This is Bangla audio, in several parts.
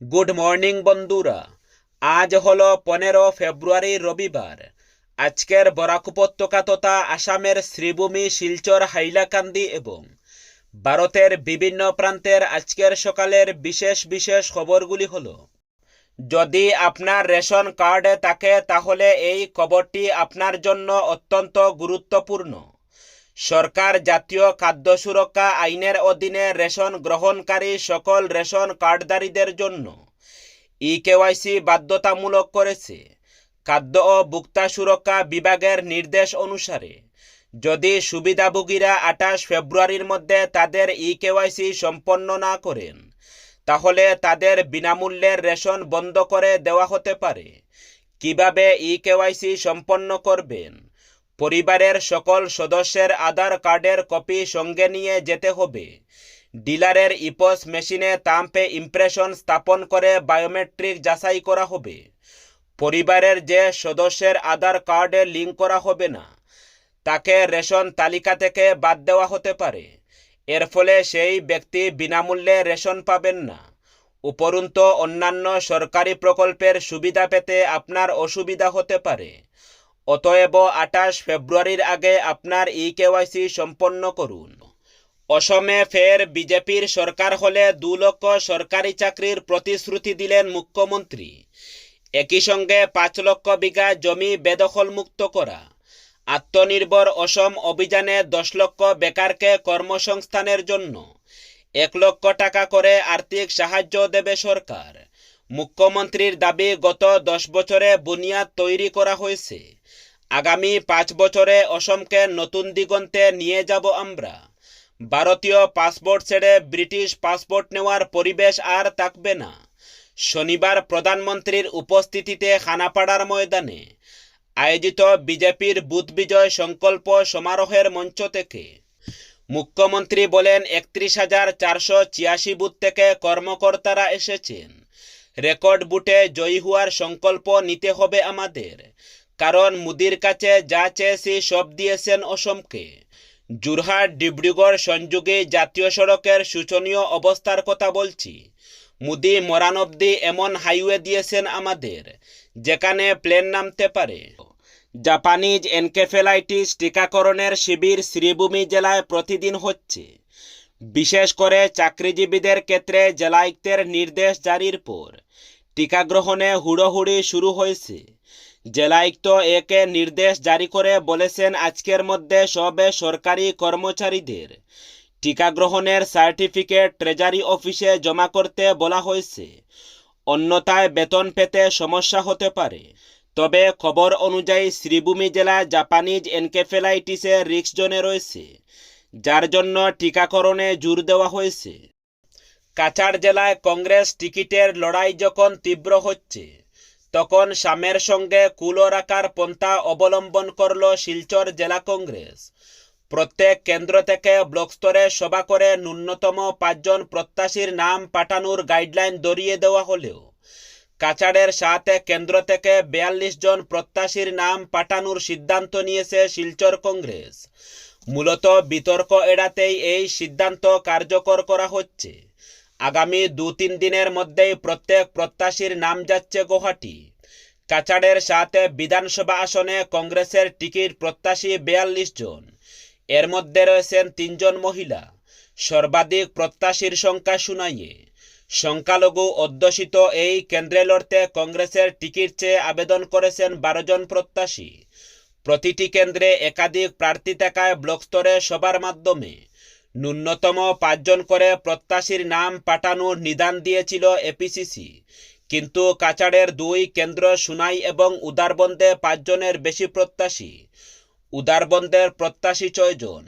গুড মর্নিং বন্ধুরা। আজ হলো পনেরো ফেব্রুয়ারি রবিবার। আজকের বরাক উপত্যকা তথা আসামের শ্রীভূমি শিলচর, হাইলাকান্দি এবং ভারতের বিভিন্ন প্রান্তের আজকের সকালের বিশেষ বিশেষ খবরগুলি হলো, যদি আপনার রেশন কার্ডে থাকে তাহলে এই খবরটি আপনার জন্য অত্যন্ত গুরুত্বপূর্ণ। সরকার জাতীয় খাদ্য সুরক্ষা আইনের অধীনে রেশন গ্রহণকারী সকল রেশন কার্ডধারীদের জন্য ই কেওয়াইসি বাধ্যতামূলক করেছে। খাদ্য ও ভোক্তা সুরক্ষা বিভাগের নির্দেশ অনুসারে, যদি সুবিধাভোগীরা আঠাশ ফেব্রুয়ারির মধ্যে তাদের ই কেওয়াইসি সম্পন্ন না করেন, তাহলে তাদের বিনামূল্যের রেশন বন্ধ করে দেওয়া হতে পারে। কীভাবে ই কেওয়াইসি সম্পন্ন করবেন? পরিবারের সকল সদস্যের আধার কার্ডের কপি সঙ্গে নিয়ে যেতে হবে। ডিলারের ইপস মেশিনে তাম্পে ইমপ্রেশন স্থাপন করে বায়োমেট্রিক যাচাই করা হবে। পরিবারের যে সদস্যের আধার কার্ডে লিঙ্ক করা হবে না, তাকে রেশন তালিকা থেকে বাদ দেওয়া হতে পারে। এর ফলে সেই ব্যক্তি বিনামূল্যে রেশন পাবেন না। উপরন্তু অন্যান্য সরকারি প্রকল্পের সুবিধা পেতে আপনার অসুবিধা হতে পারে। অতএব আঠাশ ফেব্রুয়ারির আগে আপনার ই কেওয়াইসি সম্পন্ন করুন। অসমে ফের বিজেপির সরকার হলে দু লক্ষ সরকারি চাকরির প্রতিশ্রুতি দিলেন মুখ্যমন্ত্রী। একই সঙ্গে পাঁচ লক্ষ বিঘা জমি বেদখল মুক্ত করা। আত্মনির্ভর অসম অভিযানে দশ লক্ষ বেকারকে কর্মসংস্থানের জন্য এক লক্ষ টাকা করে আর্থিক সাহায্য দেবে সরকার। মুখ্যমন্ত্রীর দাবি গত দশ বছরে বুনিয়াদ তৈরি করা হয়েছে। আগামী পাঁচ বছরে অসমকে নতুন দিগন্তে নিয়ে যাব আমরা। ভারতীয় পাসপোর্ট ছেড়ে ব্রিটিশ পাসপোর্ট নেওয়ার পরিবেশ আর থাকবে না। শনিবার প্রধানমন্ত্রীর উপস্থিতিতে খানাপাড়ার ময়দানে আয়োজিত বিজেপির বুথ বিজয় সংকল্প সমারোহের মঞ্চ থেকে মুখ্যমন্ত্রী বলেন, একত্রিশ হাজার চারশো ছিয়াশি বুথ থেকে কর্মকর্তারা এসেছেন। রেকর্ড বুটে জয়ী হওয়ার সংকল্প নিতে হবে আমাদের। কারণ মুদির কাছে যা চেয়েছি সব দিয়েছেন অসমকে। জুরহাট, ডিব্রুগড় সংযোগে জাতীয় সড়কের শোচনীয় অবস্থার কথা বলছি। মুদি মরান অব্দি এমন হাইওয়ে দিয়েছেন আমাদের, যেখানে প্লেন নামতে পারে। জাপানিজ এনকেফেলাইটিস টিকাকরণের শিবির শ্রীভূমি জেলায় প্রতিদিন হচ্ছে। বিশেষ করে চাকরিজীবীদের ক্ষেত্রে জেলায়ুক্তের নির্দেশ জারির পর টিকা গ্রহণে হুড়োহুড়ি শুরু হয়েছে। জেলায়ুক্ত একে নির্দেশ জারি করে বলেছেন আজকের মধ্যে সবে সরকারি কর্মচারীদের টিকা গ্রহণের সার্টিফিকেট ট্রেজারি অফিসে জমা করতে বলা হয়েছে। অন্যথায় বেতন পেতে সমস্যা হতে পারে। তবে খবর অনুযায়ী শ্রীভূমি জেলা জাপানিজ এনকেফেলাইটিসের রিক্স জোনে রয়েছে, যার জন্য টিকাকরণে জোর দেওয়া হয়েছে। কাছাড় জেলায় কংগ্রেস টিকিটের লড়াই যখন তীব্র হচ্ছে তখন সামের সঙ্গে কুলো রাখার পন্থা অবলম্বন করল শিলচর জেলা কংগ্রেস। প্রত্যেক কেন্দ্র থেকে ব্লক স্তরে সভা করে ন্যূনতম পাঁচজন প্রত্যাশীর নাম পাঠানোর গাইডলাইন দরিয়ে দেওয়া হলেও, কাছাড়ের সাথে কেন্দ্র থেকে বিয়াল্লিশ জন প্রত্যাশীর নাম পাঠানোর সিদ্ধান্ত নিয়েছে শিলচর কংগ্রেস। মূলত বিতর্ক এড়াতেই এই সিদ্ধান্ত কার্যকর করা হচ্ছে। আগামী দু তিন দিনের মধ্যেই প্রত্যেক প্রত্যাশীর নাম যাচ্ছে গুয়াহাটি। কাছাড়ের সাথে বিধানসভা আসনে কংগ্রেসের টিকিট প্রত্যাশী বিয়াল্লিশ জন। এর মধ্যে রয়েছেন তিনজন মহিলা। সর্বাধিক প্রত্যাশীর সংখ্যা শুনাইয়ে। সংখ্যালঘু অধ্যুষিত এই কেন্দ্রে লড়তে কংগ্রেসের টিকিট চেয়ে আবেদন করেছেন বারো জন প্রত্যাশী। প্রতিটি কেন্দ্রে একাধিক প্রার্থী থাকায় ব্লক স্তরে সবার মাধ্যমে ন্যূনতম পাঁচজন করে প্রত্যাশীর নাম পাঠানোর নিদান দিয়েছিল এপিসিসি কিন্তু কাছাড়ের দুই কেন্দ্র সুনাই এবং উদারবন্দে পাঁচজনের বেশি প্রত্যাশী। উদারবন্দের প্রত্যাশী ছয়জন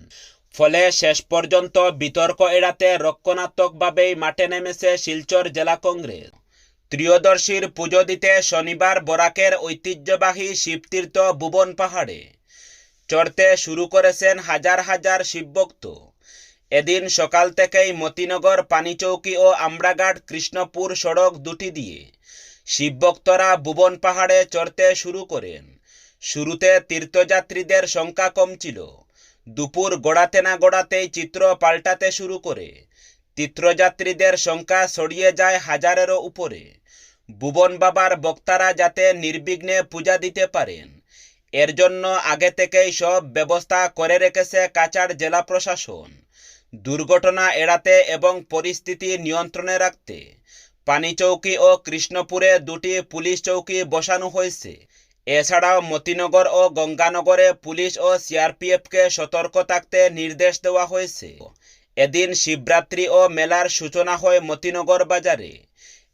ফলে শেষ পর্যন্ত বিতর্ক এড়াতে রক্ষণাত্মকভাবেই মাঠে নেমেছে শিলচর জেলা কংগ্রেস। ত্রিয়দর্শীর পুজো দিতে শনিবার বরাকের ঐতিহ্যবাহী শিবতীর্থ ভুবন পাহাড়ে। চড়তে শুরু করেছেন হাজার হাজার শিবভক্ত। এদিন সকাল থেকেই মতিনগর, পানিচৌকি ও আমরাঘাট কৃষ্ণপুর সড়ক দুটি দিয়ে শিবভক্তরা ভুবন পাহাড়ে চড়তে শুরু করেন। শুরুতে তীর্থযাত্রীদের সংখ্যা কম ছিল দুপুর গড়াতে না গড়াতেই চিত্র পাল্টাতে শুরু করে। তীর্থযাত্রীদের সংখ্যা ছড়িয়ে যায় হাজারেরও উপরে। ভুবন বাবার বক্তারা যাতে নির্বিঘ্নে পূজা দিতে পারেন, এর জন্য আগে থেকেই সব ব্যবস্থা করে রেখেছে কাছাড় জেলা প্রশাসন। দুর্ঘটনা এড়াতে এবং পরিস্থিতি নিয়ন্ত্রণে রাখতে। পানিচৌকি ও কৃষ্ণপুরে দুটি পুলিশ চৌকি বসানো হয়েছে। এছাড়াও মতিনগর ও গঙ্গানগরে পুলিশ ও সিআরপিএফকে সতর্ক থাকতে নির্দেশ দেওয়া হয়েছে। এদিন শিবরাত্রি ও মেলার সূচনা হয় মতিনগর বাজারে।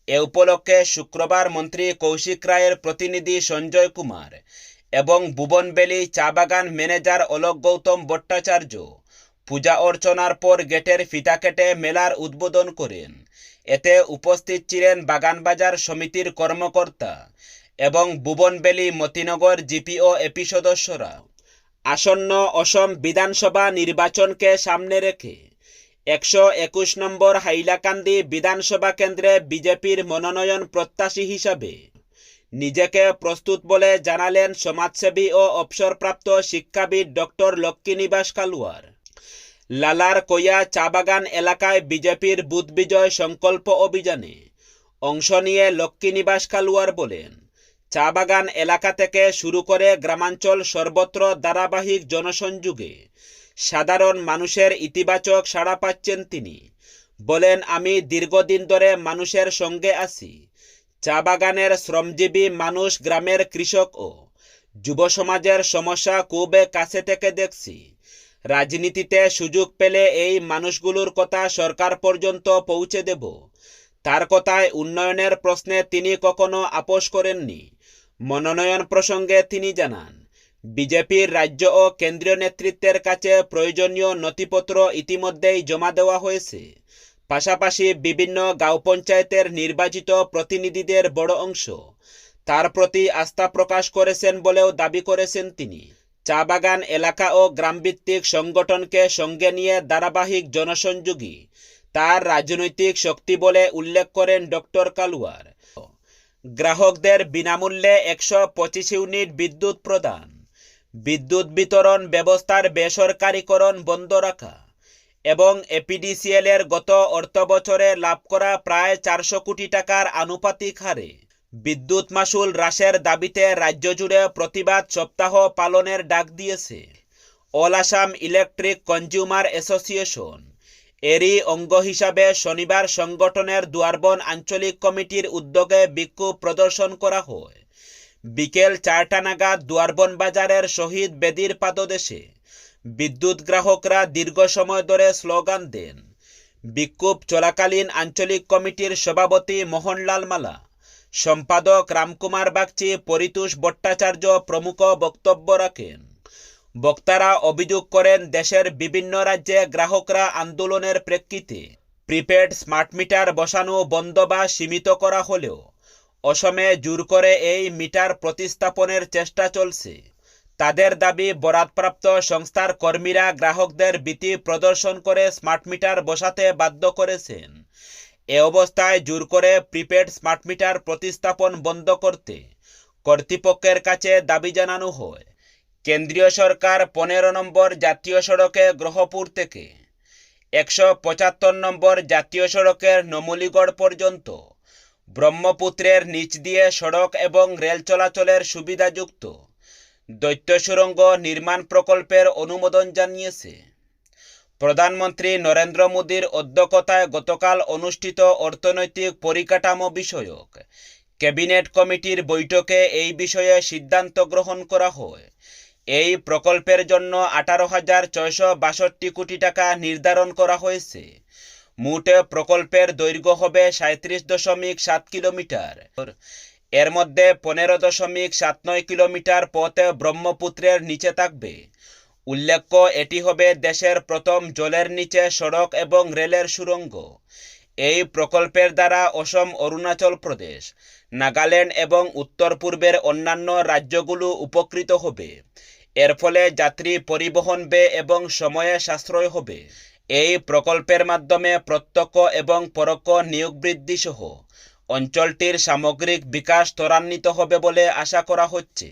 এ উপলক্ষে শুক্রবার মন্ত্রী কৌশিক রায়ের প্রতিনিধি সঞ্জয় কুমার এবং ভুবনবেলি চা বাগান ম্যানেজার অলোক গৌতম ভট্টাচার্য পূজা অর্চনার পর গেটের ফিতা কেটে মেলার উদ্বোধন করেন। এতে উপস্থিত ছিলেন বাগানবাজার সমিতির কর্মকর্তা এবং ভুবনবেলি মতিনগর জিপিও এপি সদস্যরা। আসন্ন অসম বিধানসভা নির্বাচনকে সামনে রেখে একশো একুশ নম্বর হাইলাকান্দি বিধানসভা কেন্দ্রে বিজেপির মনোনয়ন প্রত্যাশী হিসাবে নিজেকে প্রস্তুত বলে জানালেন সমাজসেবী ও অবসরপ্রাপ্ত শিক্ষাবিদ ডক্টর লক্ষ্মীনিবাস কালুয়ার। লালার কইয়া চা বাগান এলাকায় বিজেপির বুথ বিজয় সংকল্প অভিযানে অংশ নিয়ে লক্ষ্মীনিবাস কালুয়ার বলেন, চা বাগান এলাকা থেকে শুরু করে গ্রামাঞ্চল সর্বত্র ধারাবাহিক জনসংযোগে সাধারণ মানুষের ইতিবাচক সাড়া পাচ্ছেন তিনি। বলেন, আমি দীর্ঘদিন ধরে মানুষের সঙ্গে আছি। চা বাগানের শ্রমজীবী মানুষ গ্রামের কৃষক ও যুব সমাজের সমস্যা খুব কাছে থেকে দেখছি। রাজনীতিতে সুযোগ পেলে এই মানুষগুলোর কথা সরকার পর্যন্ত পৌঁছে দেব। তার কথায় উন্নয়নের প্রশ্নে তিনি কখনো আপোষ করেননি। মনোনয়ন প্রসঙ্গে তিনি জানান, বিজেপির রাজ্য ও কেন্দ্রীয় নেতৃত্বের কাছে প্রয়োজনীয় নথিপত্র ইতিমধ্যেই জমা দেওয়া হয়েছে। পাশাপাশি বিভিন্ন গাঁও পঞ্চায়েতের নির্বাচিত প্রতিনিধিদের বড় অংশ তার প্রতি আস্থা প্রকাশ করেছেন বলেও দাবি করেছেন তিনি। চা বাগান এলাকা ও গ্রামভিত্তিক সংগঠনকে সঙ্গে নিয়ে ধারাবাহিক জনসংযোগী, তার রাজনৈতিক শক্তি বলে উল্লেখ করেন ডক্টর কালুয়ার। গ্রাহকদের বিনামূল্যে একশো পঁচিশ ইউনিট বিদ্যুৎ প্রদান, বিদ্যুৎ বিতরণ ব্যবস্থার বেসরকারীকরণ বন্ধ রাখা এবং এপিডিসিএল এর গত অর্থবছরে লাভ করা প্রায় চারশো কোটি টাকার আনুপাতিক হারে বিদ্যুৎ মাসুল হ্রাসের দাবিতে রাজ্য জুড়ে প্রতিবাদ সপ্তাহ পালনের ডাক দিয়েছে। All Assam Electric Consumer Association. এরই অঙ্গ হিসাবে শনিবার সংগঠনের দুয়ারবন আঞ্চলিক কমিটির উদ্যোগে বিক্ষোভ প্রদর্শন করা হয়। বিকেল চারটা নাগাদ দুয়ারবন বাজারের শহীদ বেদির পাদদেশে বিদ্যুৎ গ্রাহকরা দীর্ঘ সময় ধরে স্লোগান দেন। বিক্ষোভ চলাকালীন আঞ্চলিক কমিটির সভাপতি মোহনলাল মালা সম্পাদক রামকুমার বাগচি, পরিতোষ ভট্টাচার্য প্রমুখ বক্তব্য রাখেন। বক্তারা অভিযোগ করেন, দেশের বিভিন্ন রাজ্যে গ্রাহকরা আন্দোলনের প্রেক্ষিতে প্রিপেড স্মার্ট মিটার বসানো বন্ধ বা সীমিত করা হলেও অসমে জোর করে এই মিটার প্রতিস্থাপনের চেষ্টা চলছে। তাদের দাবি, বরাদপ্রাপ্ত সংস্থার কর্মীরা গ্রাহকদের ভীতি প্রদর্শন করে স্মার্ট মিটার বসাতে বাধ্য করেছেন। এ অবস্থায় জোর করে প্রিপেড স্মার্ট মিটার প্রতিস্থাপন বন্ধ করতে কর্তৃপক্ষের কাছে দাবি জানানো হয়। কেন্দ্রীয় সরকার পনেরো নম্বর জাতীয় সড়কে গ্রহপুর থেকে একশো পঁচাত্তর নম্বর জাতীয় সড়কের নমুলিগড় পর্যন্ত ব্রহ্মপুত্রের নিচ দিয়ে সড়ক এবং রেল চলাচলের সুবিধাযুক্ত দৈত্য সুড়ঙ্গ নির্মাণ প্রকল্পের অনুমোদন জানিয়েছে। প্রধানমন্ত্রী নরেন্দ্র মোদীর অধ্যক্ষতায় গতকাল অনুষ্ঠিত অর্থনৈতিক পরিকাঠামো বিষয়ক ক্যাবিনেট কমিটির বৈঠকে এই বিষয়ে সিদ্ধান্ত গ্রহণ করা হয়। এই প্রকল্পের জন্য আঠারো হাজার ছয়শো বাষট্টি কোটি টাকা নির্ধারণ করা হয়েছে। মোটে প্রকল্পের দৈর্ঘ্য হবে সাঁত্রিশ দশমিক সাত কিলোমিটার। এর মধ্যে পনেরো দশমিক সাত নয় কিলোমিটার পথে ব্রহ্মপুত্রের নিচে থাকবে। উল্লেখ্য, এটি হবে দেশের প্রথম জলের নিচে সড়ক এবং রেলের সুড়ঙ্গ এই প্রকল্পের দ্বারা অসম, অরুণাচল প্রদেশ, নাগাল্যান্ড এবং উত্তর পূর্বের অন্যান্য রাজ্যগুলো উপকৃত হবে। এর ফলে যাত্রী পরিবহন ব্যয় এবং সময়ে সাশ্রয় হবে। এই প্রকল্পের মাধ্যমে প্রত্যক্ষ এবং পরোক্ষ নিয়োগ বৃদ্ধি সহ অঞ্চলটির সামগ্রিক বিকাশ ত্বরান্বিত হবে বলে আশা করা হচ্ছে।